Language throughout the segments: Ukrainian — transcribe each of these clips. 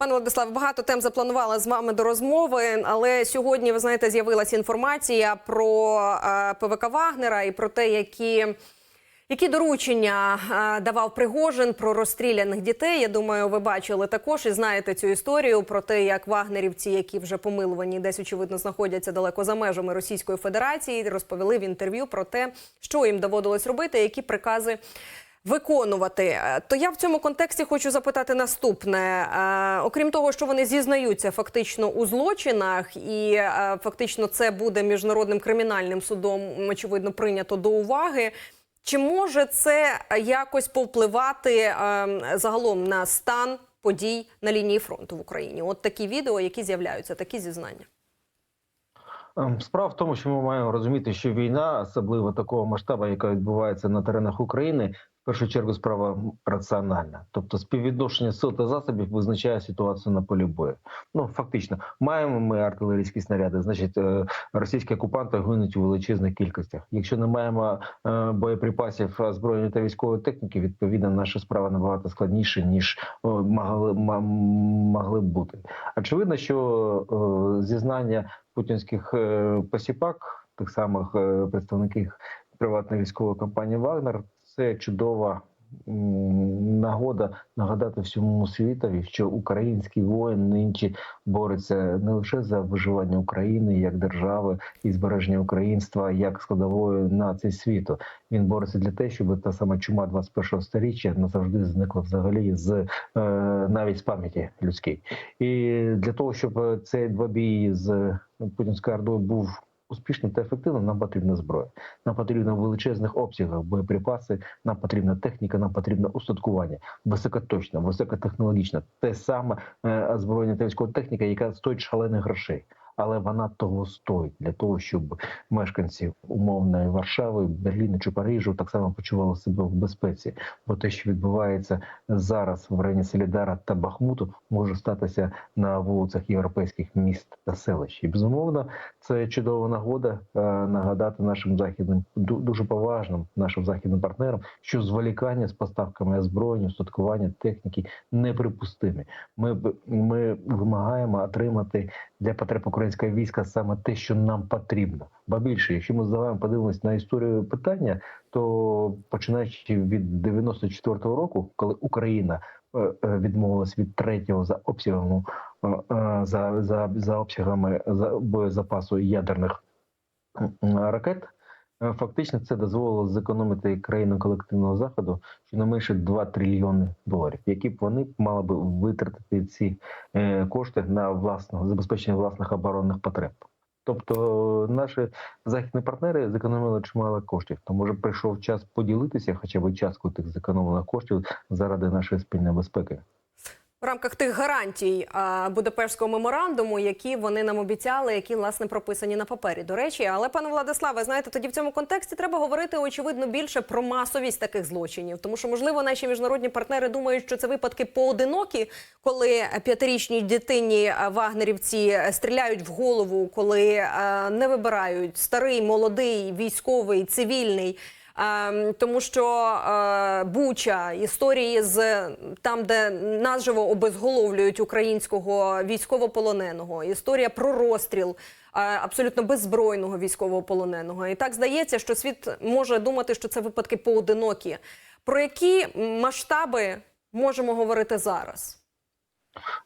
Пане Владиславе, багато тем запланувала з вами до розмови, але сьогодні ви знаєте, з'явилася інформація про е, ПВК Вагнера і про те, які. Які доручення е, давав Пригожин про розстріляних дітей? Я думаю, ви бачили також і знаєте цю історію про те, як вагнерівці, які вже помилувані, десь очевидно знаходяться далеко за межами Російської Федерації, розповіли в інтерв'ю про те, що їм доводилось робити, які прикази виконувати. Е, То я в цьому контексті хочу запитати наступне: Е, окрім того, що вони зізнаються фактично у злочинах, і е, фактично це буде міжнародним кримінальним судом, очевидно, прийнято до уваги. Чи може це якось повпливати загалом на стан подій на лінії фронту в Україні? От такі відео, які з'являються, такі зізнання. Ем, Справа в тому, що ми маємо розуміти, що війна, особливо такого масштабу, яка відбувається на теренах України, першу чергу справа раціональна. Тобто співвідношення сил та засобів визначає ситуацію на полі бою. Ну фактично, маємо ми артилерійські снаряди, значить е, російські окупанти гинуть у величезних кількостях. Якщо не маємо е, боєприпасів, озброєння та військової техніки, відповідно, наша справа набагато складніша ніж о, могли, могли б бути. Очевидно, що е, зізнання путінських е, посіпак, тих самих е, представників приватної військової компанії Вагнер, це чудова нагода нагадати всьому світові, що український воїн нинче бореться не лише за виживання України як держави і збереження українства як складової нації світу. Він бореться для того, щоб та сама чума 21-го сторіччя назавжди зникла взагалі з е, навіть з пам'яті людської. І для того, щоб цей двобій з путінською ордою був успішним та ефективним, нам потрібна зброя. Нам потрібно величезних обсягах боєприпаси, нам потрібна техніка, нам потрібне устаткування, високоточна, високотехнологічна, те саме е, озброєння та військова техніка, яка стоїть шалених грошей. Але вона того стоїть для того, щоб мешканці умовної Варшави, Берліна чи Парижу так само почували себе в безпеці. Бо те, що відбувається зараз в районі Солідара та Бахмуту, може статися на вулицях європейських міст та селищ. І безумовно, це чудова нагода е, нагадати нашим західним дуже поважним нашим західним партнерам, що зволікання з поставками озброєння, устаткування техніки неприпустимі. Ми ми вимагаємо отримати для потреб українського війська саме те, що нам потрібно. Ба більше, якщо ми з вами подивимось на історію питання, то починаючи від 94-го року, коли Україна е, е, відмовилась від третього за обсягами е, е, за, за, за обсягами за боєзапасу ядерних ракет. Е, Фактично це дозволило зекономити країну колективного заходу щонайменше 2 трильйони доларів, які б вони мали би витратити ці е, кошти на власне забезпечення власних оборонних потреб. Тобто наші західні партнери зекономили чимало коштів. То може прийшов час поділитися, хоча б частку тих зекономлених коштів заради нашої спільної безпеки. В рамках тих гарантій Будапештського меморандуму, які вони нам обіцяли, які власне прописані на папері. До речі, але пане Владиславе, знаєте, тоді в цьому контексті треба говорити очевидно більше про масовість таких злочинів, тому що можливо наші міжнародні партнери думають, що це випадки поодинокі, коли п'ятирічній дитині вагнерівці стріляють в голову, коли не вибирають старий, молодий, військовий, цивільний. Ем, тому що е, Буча, історії з там, де наживо обезголовлюють українського військовополоненого, історія про розстріл е, абсолютно беззбройного військовополоненого. І так здається, що світ може думати, що це випадки поодинокі. Про які масштаби можемо говорити зараз?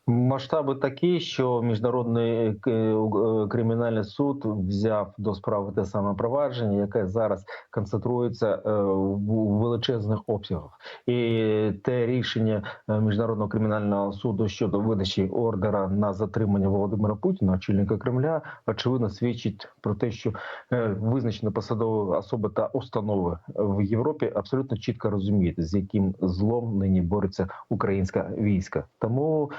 Масштаби такі, що міжнародний е, е, кримінальний суд взяв до справи те саме провадження, яке зараз концентрується е, в величезних обсягах, і те рішення е, міжнародного кримінального суду щодо видачі ордера на затримання Володимира Путіна, очільника Кремля, очевидно свідчить про те, що е, визначені посадові особи та установи в Європі абсолютно чітко розуміють, з яким злом нині бореться українська війська. Тому е,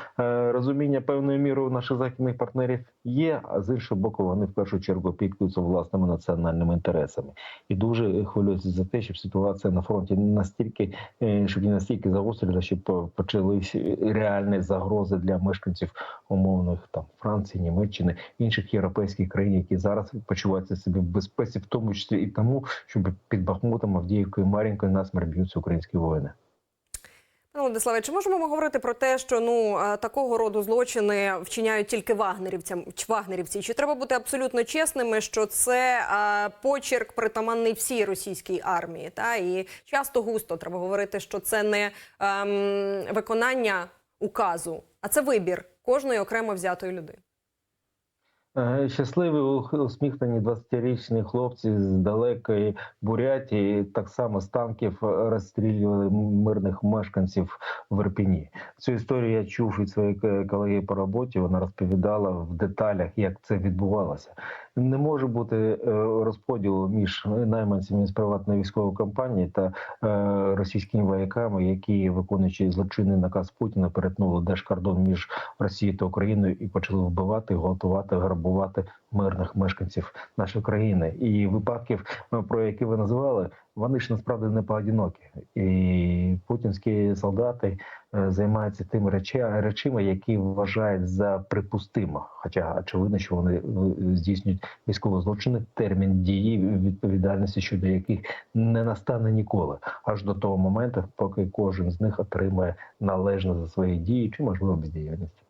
розуміння певною мірою наших західних партнерів є. А з іншого боку, вони в першу чергу опікуються власними національними інтересами і дуже хвилюються за те, щоб ситуація на фронті настільки, е, щоб не настільки загострила, щоб по- почались реальні загрози для мешканців умовних там Франції, Німеччини інших європейських країн, які зараз почуваються собі в безпеці, в тому числі і тому, щоб під Бахмутом, Авдіївкою, Мар'їнкою насмерть б'ються українські воїни. Владиславе, чи можемо ми говорити про те, що ну е, такого роду злочини вчиняють тільки вагнерівцям вагнерівці? Чи треба бути абсолютно чесними, що це а, почерк притаманний всій російській армії? Та і часто густо треба говорити, що це не ем, виконання указу, а це вибір кожної окремо взятої людини. Е, Щасливі усміхнені 20-річні хлопці з далекої Бурятії так само з танків розстрілювали мирних мешканців в Ірпіні. Цю історію я чув від своєї колеги по роботі. Вона розповідала в деталях, як це відбувалося. Не може бути е, розподілу між найманцями з приватної військової компанії та е, російськими вояками, які виконуючи злочинний наказ Путіна, перетнули держкордон між Росією та Україною і почали вбивати, гвалтувати, грабувати мирних мешканців нашої країни. І випадків, е, про які ви називали, вони ж насправді не поодинокі. І путінські солдати е, займаються тими реча- речами, які вважають за припустимо. Хоча очевидно, що вони е, здійснюють військові злочини, термін дії відповідальності щодо яких не настане ніколи, аж до того моменту, поки кожен з них отримає належне за свої дії чи можливо бездіяльність.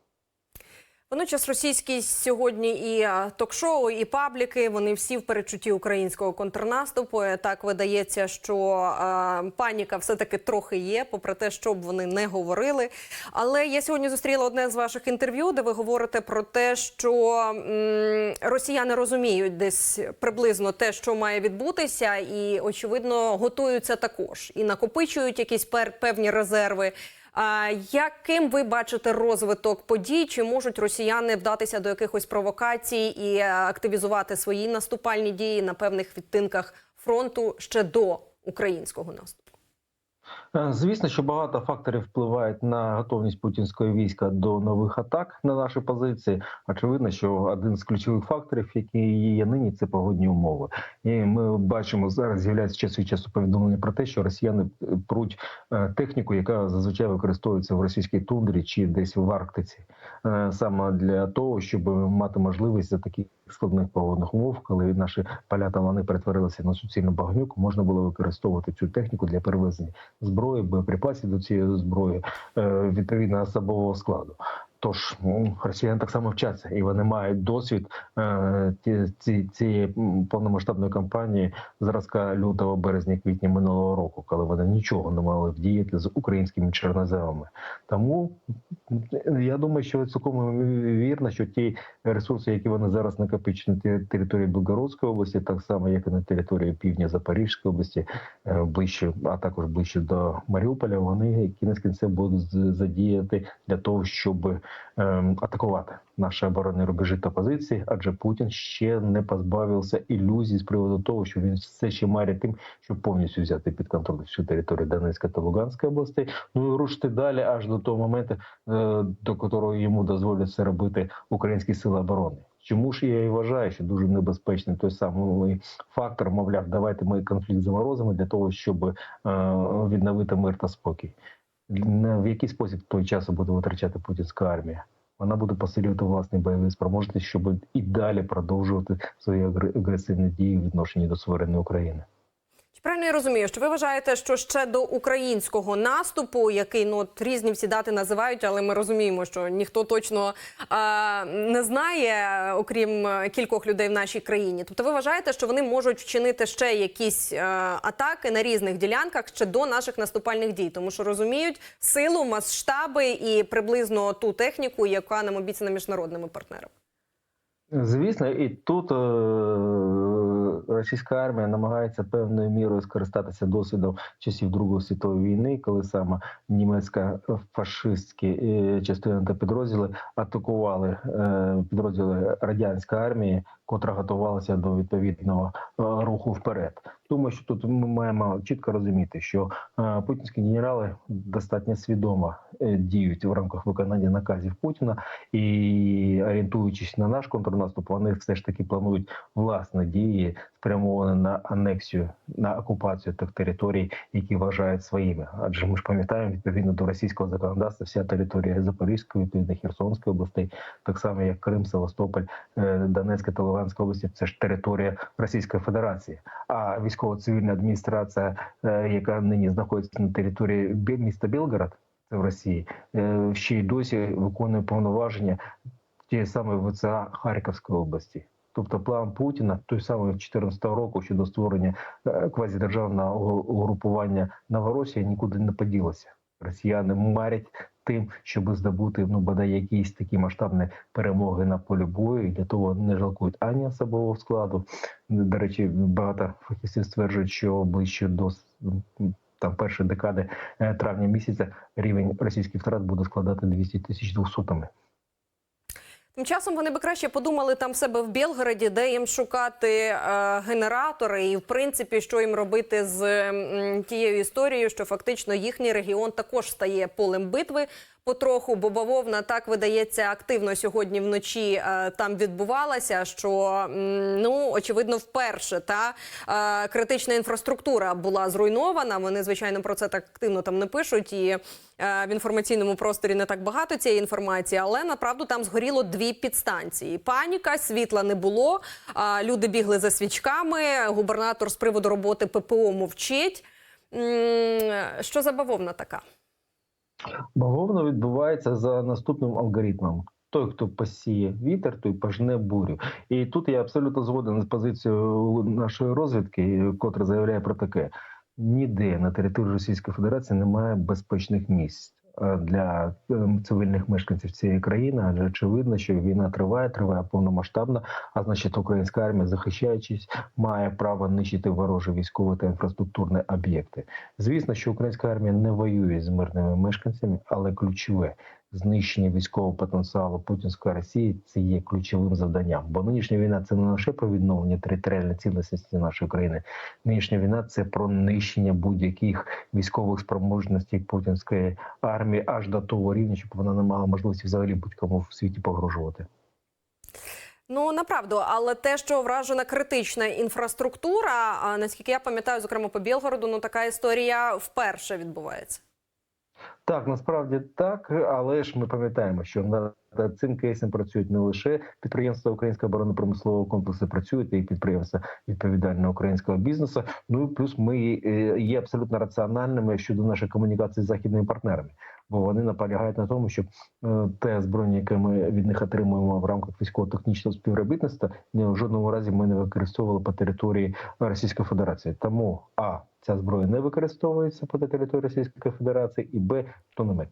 Водночас російські сьогодні і е, ток-шоу, і пабліки вони всі в перечутті українського контрнаступу. Е, Так видається, що е, паніка все таки трохи є, попри те, що б вони не говорили. Але я сьогодні зустріла одне з ваших інтерв'ю, де ви говорите про те, що м, росіяни розуміють десь приблизно те, що має відбутися, і очевидно готуються також і накопичують якісь пер- певні резерви. Яким ви бачите розвиток подій? Чи можуть росіяни вдатися до якихось провокацій і е, активізувати свої наступальні дії на певних відтинках фронту ще до українського наступу? Е, Звісно, що багато факторів впливають на готовність путінського війська до нових атак на наші позиції. Очевидно, що один з ключових факторів, який є нині, це погодні умови. І ми бачимо зараз з'являється час від часу повідомлення про те, що росіяни е, пруть е, техніку, яка зазвичай використовується в російській тундрі чи десь в Арктиці, саме для того, щоб мати можливість за таких складних погодних умов, коли наші поля та лани перетворилися на суцільну багнюку, можна було використовувати цю техніку для перевезення зброї, боєприпасів до цієї зброї, е, відповідно особового складу. Тож ну, росіяни так само вчаться, і вони мають досвід е, ці, цієї повномасштабної кампанії зразка лютого, березня, квітня минулого року, коли вони нічого не мали вдіяти з українськими чорноземами. Тому я думаю, що цілком вірно, що ті ресурси, які вони зараз накопичені на території Білгородської області, так само як і на території півдня Запорізької області, е, ближче, а також ближче до Маріуполя, вони кінець кінцем будуть задіяти для того, щоб атакувати наші оборонні рубежі та позиції, адже Путін ще не позбавився ілюзій з приводу того, що він все ще марить тим, щоб повністю взяти під контроль всю територію Донецької та Луганської областей. Ну і рушити далі аж до того моменту, е, до якого йому дозволять це робити українські сили оборони. Чому ж я і вважаю, що дуже небезпечний той самий фактор, мовляв, давайте ми конфлікт заморозимо для того, щоб е, відновити мир та спокій. В який спосіб той час буде витрачати путінська армія? Вона буде посилювати власні бойові спроможності, щоб і далі продовжувати свої агр- агресивні дії в відношенні до суверенної України. Правильно я розумію, що ви вважаєте, що ще до українського наступу, який ну от різні всі дати називають, але ми розуміємо, що ніхто точно е, не знає, окрім е, кількох людей в нашій країні. Тобто, ви вважаєте, що вони можуть вчинити ще якісь е, атаки на різних ділянках ще до наших наступальних дій, тому що розуміють силу, масштаби і приблизно ту техніку, яка нам обіцяна міжнародними партнерами. Звісно, і тут е, російська армія намагається певною мірою скористатися досвідом часів Другої світової війни, коли саме німецька фашистські е, частини та підрозділи атакували е, підрозділи радянської армії, котра готувалася до відповідного е, руху вперед. Думаю, що тут ми маємо чітко розуміти, що путінські генерали достатньо свідомо діють в рамках виконання наказів Путіна і орієнтуючись на наш контрнаступ, вони все ж таки планують власні дії, спрямовані на анексію, на окупацію тих територій, які вважають своїми. Адже ми ж пам'ятаємо, відповідно до російського законодавства, вся територія Запорізької, відповідно Херсонської областей, так само як Крим, Севастополь, е, Донецька та Луганська області, це ж територія Російської Федерації. А військово-цивільна адміністрація, е, яка нині знаходиться на території міста Білгород, це в Росії, е, ще й досі виконує повноваження тієї самої ВЦА Харківської області. Тобто план Путіна той самий 2014 року щодо створення е, квазідержавного угрупування Новоросія нікуди не поділося. Росіяни марять тим, щоб здобути ну бодай якісь такі масштабні перемоги на полі бою, і для того не жалкують ані особового складу. До речі, багато фахівців стверджують, що ближче до там першої декади е, травня місяця рівень російських втрат буде складати 200 тисяч двохсотами. Тим часом вони би краще подумали там себе в Білгороді, де їм шукати е, генератори, і в принципі, що їм робити з е, тією історією, що фактично їхній регіон також стає полем битви. Потроху, бо бавовна так видається активно сьогодні вночі е, там відбувалася. Що ну очевидно, вперше та е, критична інфраструктура була зруйнована. Вони звичайно про це так активно там не пишуть, і е, в інформаційному просторі не так багато цієї інформації, але направду там згоріло дві підстанції. Паніка, світла не було. Люди бігли за свічками. Губернатор з приводу роботи ППО мовчить. Що за бавовна така? Бавовна відбувається за наступним алгоритмом. Той, хто посіє вітер, той пожне бурю. І тут я абсолютно згоден з позицією нашої розвідки, котра заявляє про таке: ніде на території Російської Федерації немає безпечних місць для ем, цивільних мешканців цієї країни, адже очевидно, що війна триває, триває повномасштабно. А значить, українська армія, захищаючись, має право нищити ворожі військові та інфраструктурні об'єкти. Звісно, що українська армія не воює з мирними мешканцями, але ключове знищення військового потенціалу путінської Росії це є ключовим завданням. Бо нинішня війна це не лише про відновлення територіальної цілісності нашої країни. Нинішня війна це про нищення будь-яких військових спроможностей путінської армії аж до того рівня, щоб вона не мала можливості взагалі будь-кому в світі погрожувати. Ну направду, але те, що вражена критична інфраструктура, наскільки я пам'ятаю, зокрема по Білгороду, ну така історія вперше відбувається. Так, насправді так, але ж ми пам'ятаємо, що над цим кейсом працюють не лише підприємства українського оборонно-промислового комплексу, працюють і підприємства відповідального українського бізнесу. Ну і плюс ми е, є абсолютно раціональними щодо нашої комунікації з західними партнерами, бо вони наполягають на тому, щоб е, те озброєння, яке ми від них отримуємо в рамках військово-технічного співробітництва, в жодному разі ми не використовували по території Російської Федерації. Тому а ця зброя не використовується по території Російської Федерації, і б то не ми.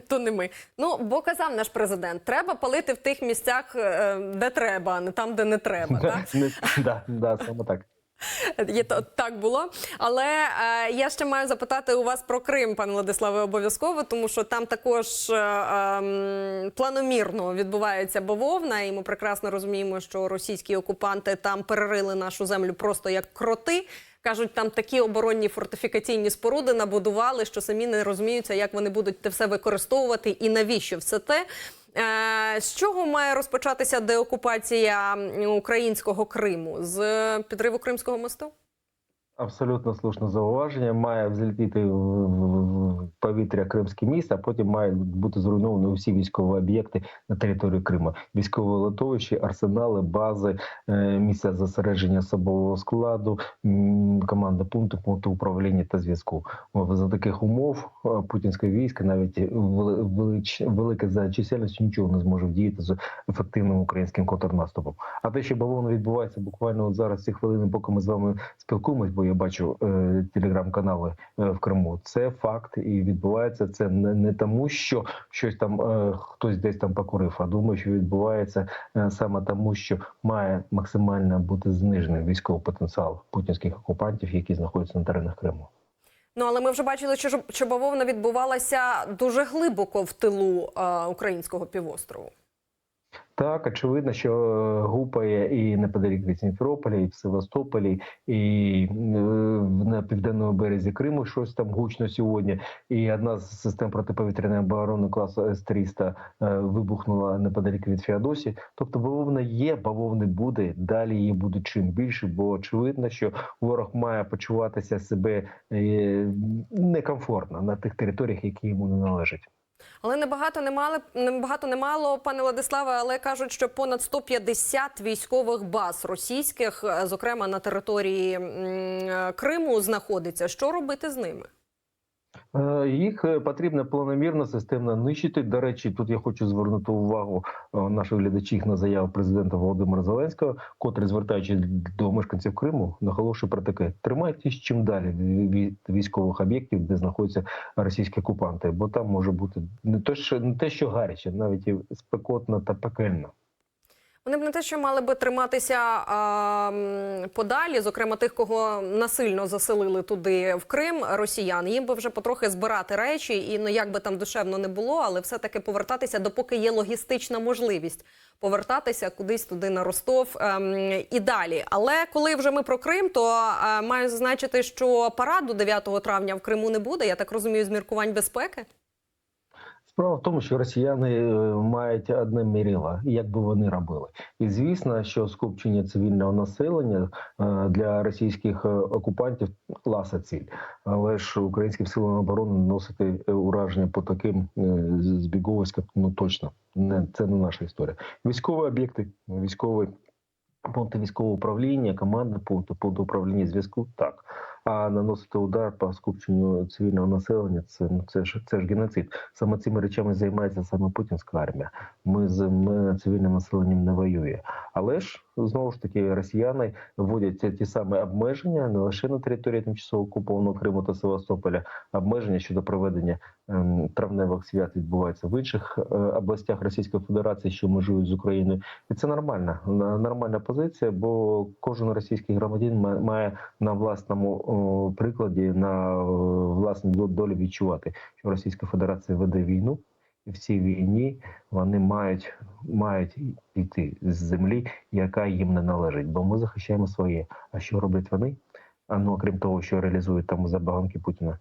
То не ми. Ну бо казав наш президент, треба палити в тих місцях, е, де треба, а не там, де не треба. так? Да, саме так. Є так було. Але е, я ще маю запитати у вас про Крим, пане Владиславе, обов'язково, тому що там також е, ем, планомірно відбувається бавовна, і ми прекрасно розуміємо, що російські окупанти там перерили нашу землю просто як кроти. Кажуть, там такі оборонні фортифікаційні споруди набудували, що самі не розуміються, як вони будуть те все використовувати і навіщо все те. Е, З чого має розпочатися деокупація українського Криму? З е, підриву Кримського мосту? Абсолютно слушне зауваження. Має взлетіти в повітря Кримське міст, а потім мають бути зруйновані усі військові об'єкти на території Криму. Військове литовище, арсенали, бази, е, місця зосередження особового складу, команда пункту, пункту управління та зв'язку. За таких умов е, путінське військо, навіть вели- велич- велике за чисельністю, нічого не зможе вдіяти з ефективним українським контрнаступом. А те, що бавовна відбувається буквально от зараз ці хвилини, поки ми з вами спілкуємось, бо я бачу е, телеграм-канали е, в Криму. Це факт, і відбувається це не, не тому, що щось там е, хтось десь там покурив, а думаю, що відбувається саме тому, що має максимально бути знижений військовий потенціал путінських окупантів, які знаходяться на теренах Криму. Ну але ми вже бачили, що, що бавовна відбувалася дуже глибоко в тилу українського півострову. Так, очевидно, що е, гупає і неподалік від Сімферополя, і в Севастополі, і е, на південному березі Криму щось там гучно сьогодні. І одна з систем протиповітряної оборони класу С-300 е, вибухнула неподалік від Феодосії. Тобто бавовна є, бавовни буде. Далі її буде чим більше, бо очевидно, що ворог має почуватися себе некомфортно на тих територіях, які йому не належать. Але небагато не мали небагато не мало, пане Владиславе, але кажуть, що понад 150 військових баз російських, е, зокрема на території е, Криму, знаходиться. Що робити з ними? Е, Їх е, потрібно планомірно, системно нищити. До речі, тут я хочу звернути увагу е, наших глядачів на заяву президента Володимира Зеленського, котрий, звертаючись до мешканців Криму, наголошує про таке: тримайтесь чим далі від військових об'єктів, де знаходяться російські окупанти, бо там може бути не те, що не те, що гаряче, навіть і спекотно та пекельно. Вони б не те, що мали би триматися а, подалі, зокрема тих, кого насильно заселили туди в Крим, росіян. Їм би вже потрохи збирати речі, і ну як би там душевно не було, але все таки повертатися, допоки є логістична можливість повертатися кудись туди на Ростов ем, і далі. Але коли вже ми про Крим, то е, маю зазначити, що параду 9 травня в Криму не буде. Я так розумію, з міркувань безпеки. Справа в тому, що росіяни е, мають одне мірило, як би вони робили, і звісно, що скупчення цивільного населення е, для російських е, окупантів класа ціль, але ж українським силам оборони наносити е, ураження по таким збіговиськам, ну точно не це не наша історія. Військові об'єкти, військові пункти військового управління, командні пункти, пункти управління зв'язку так. А наносити удар по скупченню цивільного населення це ну це ж це ж геноцид. Саме цими речами займається саме путінська армія. Ми з ми цивільним населенням не воює. Але ж знову ж таки росіяни вводять ті- самі обмеження не лише на території тимчасово окупованого Криму та Севастополя, обмеження щодо проведення ем, травневих свят відбуваються в інших е, областях Російської Федерації, що межують з Україною, і це нормальна на- нормальна позиція, бо кожен російський громадянин ма- має на власному прикладі на власній до- долі відчувати, що Російська Федерація веде війну, і в цій війні вони мають мають йти з землі, яка їм не належить, бо ми захищаємо своє. А що роблять вони? А ну окрім того, що реалізують там забаганки Путіна.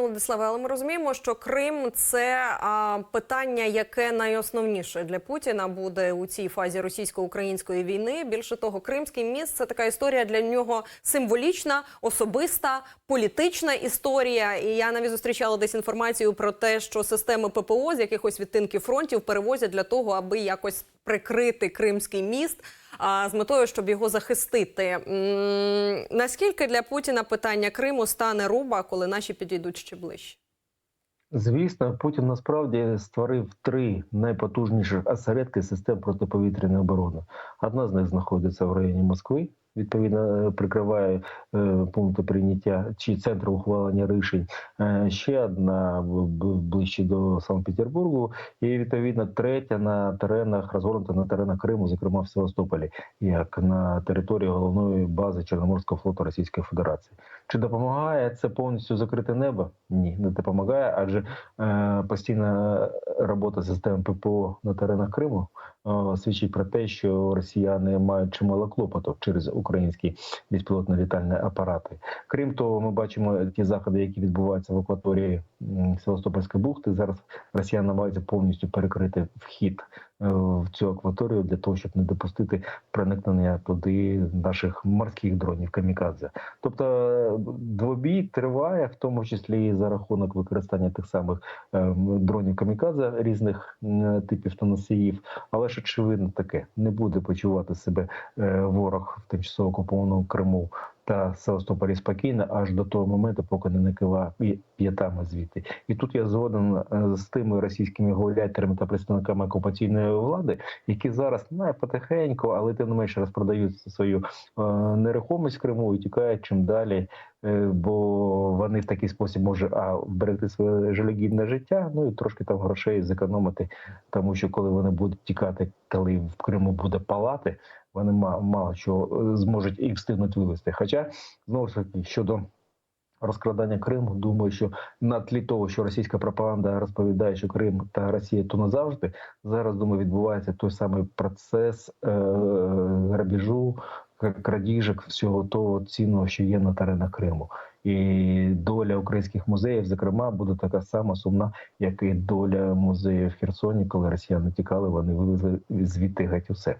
Владиславе, але ми розуміємо, що Крим це а, питання, яке найосновніше для Путіна буде у цій фазі російсько-української війни. Більше того, Кримський міст це така історія для нього символічна, особиста, політична історія. І я навіть зустрічала десь інформацію про те, що системи ППО з якихось відтинків фронтів перевозять для того, аби якось прикрити Кримський міст. А з метою, щоб його захистити, наскільки для Путіна питання Криму стане руба, коли наші підійдуть ще ближче? Звісно, Путін насправді створив три найпотужніших осередки систем протиповітряної оборони. Одна з них знаходиться в районі Москви. Відповідно, е, прикриває е, пункти прийняття чи центр ухвалення рішень. Е, ще одна ближче до Санкт-Петербургу, і відповідно третя на теренах розгорнута на теренах Криму, зокрема в Севастополі, як на території головної бази Чорноморського флоту Російської Федерації. Чи допомагає це повністю закрите небо? Ні, не допомагає, адже е, постійна робота систем ППО на теренах Криму е, свідчить про те, що росіяни мають чимало клопоту через українські безпілотно-літальні апарати. Крім того, ми бачимо ті заходи, які відбуваються в акваторії Севастопольської бухти. Зараз росіяни намагаються повністю перекрити вхід е, в цю акваторію для того, щоб не допустити проникнення туди наших морських дронів камікадзе. Тобто е, двобій триває, в тому числі і за рахунок використання тих самих е, дронів камікадзе різних типів та носіїв. Але ж очевидно таке не буде почувати себе ворог в тимчасово окупованому Криму та Севастополі спокійно аж до того моменту, поки не накива п'ятами звідти. І тут я згоден е, з тими російськими гауляйтерами та представниками окупаційної влади, які зараз не потихеньку, але тим не менше розпродають свою е, нерухомість в Криму і тікають чим далі. е, Бо вони в такий спосіб можуть а вберегти своє жалюгідне життя, ну і трошки там грошей зекономити, тому що коли вони будуть тікати, коли в Криму буде палати, вони ма- мало що е, зможуть і встигнуть вивезти. Хоча знову ж таки щодо розкрадання Криму, думаю, що на тлі того, що російська пропаганда розповідає, що Крим та Росія то назавжди, зараз думаю, відбувається той самий процес е- грабіжу, крадіжок всього того цінного, що є на теренах Криму. І доля українських музеїв, зокрема, буде така сама сумна, як і доля музеїв в Херсоні, коли росіяни тікали, вони вивезли звідти геть усе.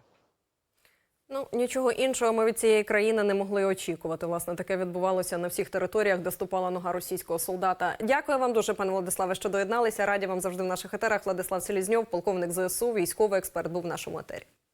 Ну нічого іншого ми від цієї країни не могли очікувати. Власне, таке відбувалося на всіх територіях, де ступала нога російського солдата. Дякую вам дуже, пане Владиславе, що доєдналися. Раді вам завжди в наших етерах. Владислав Селізньов, полковник ЗСУ, військовий експерт, був в нашому етері.